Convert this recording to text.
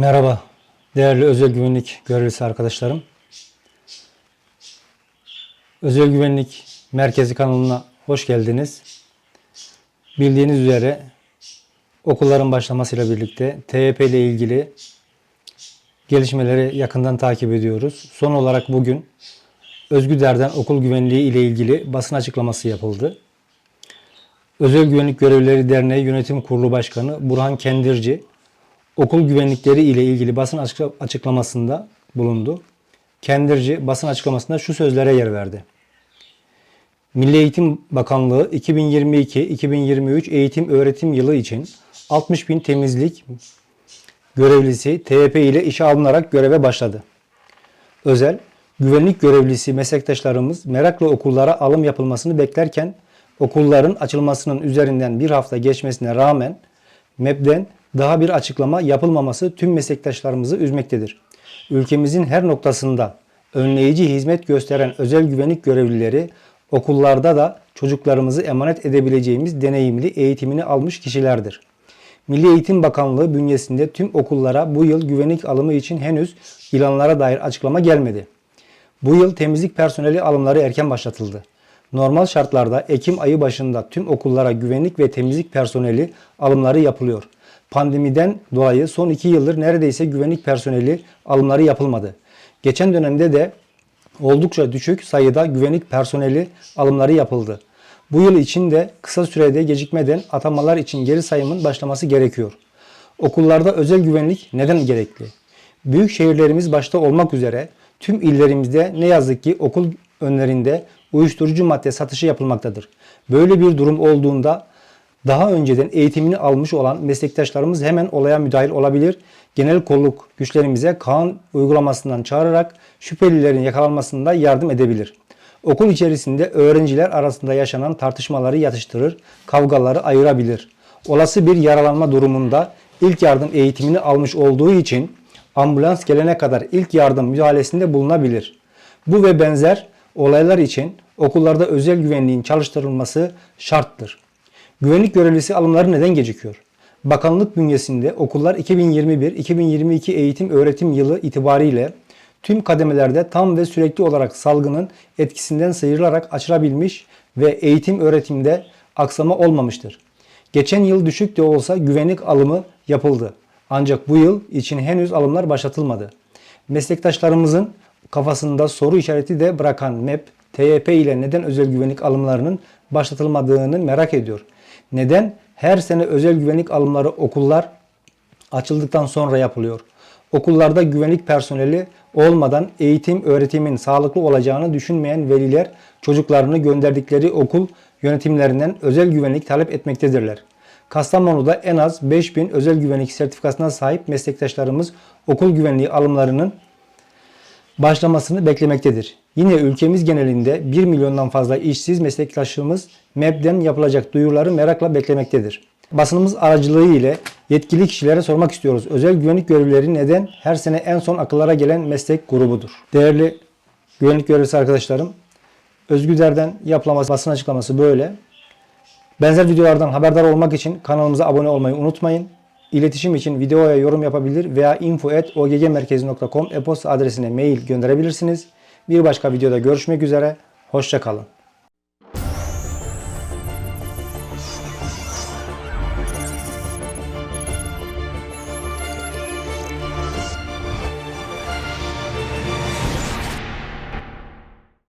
Merhaba değerli özel güvenlik görevlisi arkadaşlarım. Özel Güvenlik Merkezi kanalına hoş geldiniz. Bildiğiniz üzere okulların başlamasıyla birlikte TYP ile ilgili gelişmeleri yakından takip ediyoruz. Son olarak bugün Özgüder'den okul güvenliği ile ilgili basın açıklaması yapıldı. Özel Güvenlik Görevlileri Derneği Yönetim Kurulu Başkanı Burhan Kendirci okul güvenlikleri ile ilgili basın açıkla- açıklamasında bulundu. Kendirci basın açıklamasında şu sözlere yer verdi. Milli Eğitim Bakanlığı 2022-2023 eğitim öğretim yılı için 60 bin temizlik görevlisi TYP ile işe alınarak göreve başladı. Özel, güvenlik görevlisi meslektaşlarımız merakla okullara alım yapılmasını beklerken okulların açılmasının üzerinden bir hafta geçmesine rağmen MEB'den daha bir açıklama yapılmaması tüm meslektaşlarımızı üzmektedir. Ülkemizin her noktasında önleyici hizmet gösteren özel güvenlik görevlileri okullarda da çocuklarımızı emanet edebileceğimiz deneyimli eğitimini almış kişilerdir. Milli Eğitim Bakanlığı bünyesinde tüm okullara bu yıl güvenlik alımı için henüz ilanlara dair açıklama gelmedi. Bu yıl temizlik personeli alımları erken başlatıldı. Normal şartlarda Ekim ayı başında tüm okullara güvenlik ve temizlik personeli alımları yapılıyor. Pandemiden dolayı son iki yıldır neredeyse güvenlik personeli alımları yapılmadı. Geçen dönemde de oldukça düşük sayıda güvenlik personeli alımları yapıldı. Bu yıl için de kısa sürede gecikmeden atamalar için geri sayımın başlaması gerekiyor. Okullarda özel güvenlik neden gerekli? Büyük şehirlerimiz başta olmak üzere tüm illerimizde ne yazık ki okul önlerinde uyuşturucu madde satışı yapılmaktadır. Böyle bir durum olduğunda daha önceden eğitimini almış olan meslektaşlarımız hemen olaya müdahil olabilir. Genel kolluk güçlerimize kanun uygulamasından çağırarak şüphelilerin yakalanmasında yardım edebilir. Okul içerisinde öğrenciler arasında yaşanan tartışmaları yatıştırır, kavgaları ayırabilir. Olası bir yaralanma durumunda ilk yardım eğitimini almış olduğu için ambulans gelene kadar ilk yardım müdahalesinde bulunabilir. Bu ve benzer olaylar için okullarda özel güvenliğin çalıştırılması şarttır. Güvenlik görevlisi alımları neden gecikiyor? Bakanlık bünyesinde okullar 2021-2022 eğitim öğretim yılı itibariyle tüm kademelerde tam ve sürekli olarak salgının etkisinden sıyrılarak açılabilmiş ve eğitim öğretimde aksama olmamıştır. Geçen yıl düşük de olsa güvenlik alımı yapıldı. Ancak bu yıl için henüz alımlar başlatılmadı. Meslektaşlarımızın kafasında soru işareti de bırakan MEP, TYP ile neden özel güvenlik alımlarının başlatılmadığını merak ediyor. Neden her sene özel güvenlik alımları okullar açıldıktan sonra yapılıyor? Okullarda güvenlik personeli olmadan eğitim öğretimin sağlıklı olacağını düşünmeyen veliler çocuklarını gönderdikleri okul yönetimlerinden özel güvenlik talep etmektedirler. Kastamonu'da en az 5000 özel güvenlik sertifikasına sahip meslektaşlarımız okul güvenliği alımlarının başlamasını beklemektedir. Yine ülkemiz genelinde 1 milyondan fazla işsiz meslektaşımız MEB'den yapılacak duyuruları merakla beklemektedir. Basınımız aracılığı ile yetkili kişilere sormak istiyoruz. Özel güvenlik görevlileri neden her sene en son akıllara gelen meslek grubudur? Değerli güvenlik görevlisi arkadaşlarım, Özgüder'den yapılan basın açıklaması böyle. Benzer videolardan haberdar olmak için kanalımıza abone olmayı unutmayın. İletişim için videoya yorum yapabilir veya info.oggmerkezi.com e-posta adresine mail gönderebilirsiniz. Bir başka videoda görüşmek üzere. Hoşçakalın.